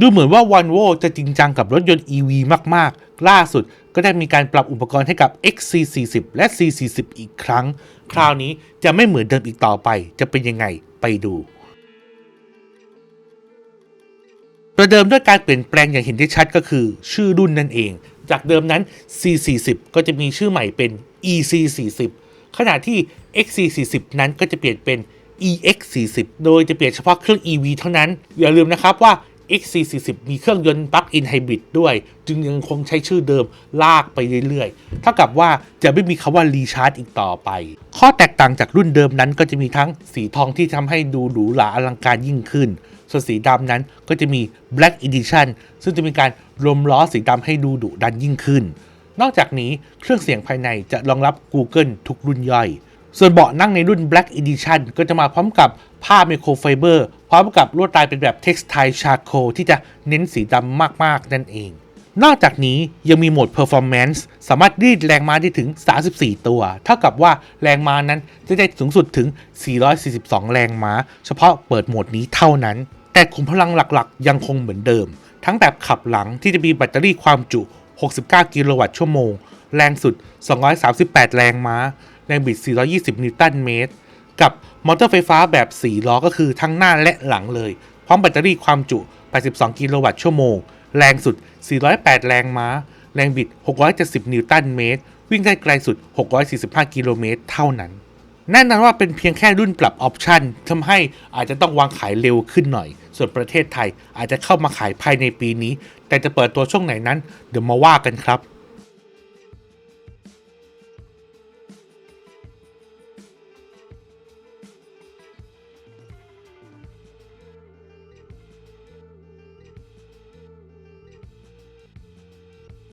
ดูเหมือนว่า v o l v o จะจริงจังกับรถยนต์ EV มาก ๆ ล่าสุดก็ได้มีการปรับอุปกรณ์ให้กับ XC40 และ C40 อีกครั้ง คราวนี้จะไม่เหมือนเดิมอีกต่อไป จะเป็นยังไงไปดูประเดิมด้วยการเปลี่ยนแปลงอย่างเห็นได้ชัดก็คือ ชื่อรุ่นนั่นเอง จากเดิมนั้น C40 ก็จะมีชื่อใหม่เป็น EC40 ขณะที่ XC40 นั้นก็จะเปลี่ยนเป็น EX40 โดยจะเปลี่ยนเฉพาะเครื่อง EV เท่านั้น อย่าลืมนะครับว่า XC40 มีเครื่องยนต์ปลั๊กอินไฮบริดด้วย จึงยังคงใช้ชื่อเดิมลากไปเรื่อยๆ เท่ากับว่าจะไม่มีคำว่ารีชาร์จอีกต่อไป ข้อแตกต่างจากรุ่นเดิมนั้นก็จะมีทั้งสีทองที่ทำให้ดูหรูหราอลังการยิ่งขึ้น ส่วนสีดำนั้นก็จะมี Black Edition ซึ่งจะมีการรวมล้อสีดำให้ดูดุดันยิ่งขึ้น นอกจากนี้เครื่องเสียงภายในจะรองรับ Google ทุกรุ่นย่อยส่วนเบาะนั่งในรุ่น Black Edition ก็จะมาพร้อมกับ ผ้าไมโครไฟเบอร์พร้อมกับลวดลายเป็นแบบ Textile Charcoal ที่จะเน้นสีดำมากๆ นั่นเอง นอกจากนี้ยังมีโหมด Performance สามารถรีดแรงม้าได้ถึง 34 ตัว เท่ากับว่าแรงม้านั้นจะได้สูงสุดถึง 442 แรงม้า เฉพาะเปิดโหมดนี้เท่านั้น แต่ขุมพลังหลักๆ ยังคงเหมือนเดิม ทั้งแบบขับหลังที่จะมีแบตเตอรี่ความจุ 69 กิโลวัตต์ชั่วโมง แรงสุด 238 แรงม้า แรงบิด 420 นิวตันเมตร กับมอเตอร์ไฟฟ้าแบบ 4 ล้อก็คือทั้งหน้าและหลังเลย พร้อมแบตเตอรี่ความจุ 82 กิโลวัตต์ชั่วโมง แรงสุด 408 แรงม้า แรงบิด 670 นิวตันเมตร วิ่งได้ไกลสุด 645 กิโลเมตรเท่านั้น แน่นอนว่าเป็นเพียงแค่รุ่นปรับออปชันทำให้อาจจะต้องวางขายเร็วขึ้นหน่อย ส่วนประเทศไทยอาจจะเข้ามาขายภายในปีนี้ แต่จะเปิดตัวช่วงไหนนั้น เดี๋ยวมาว่ากันครับ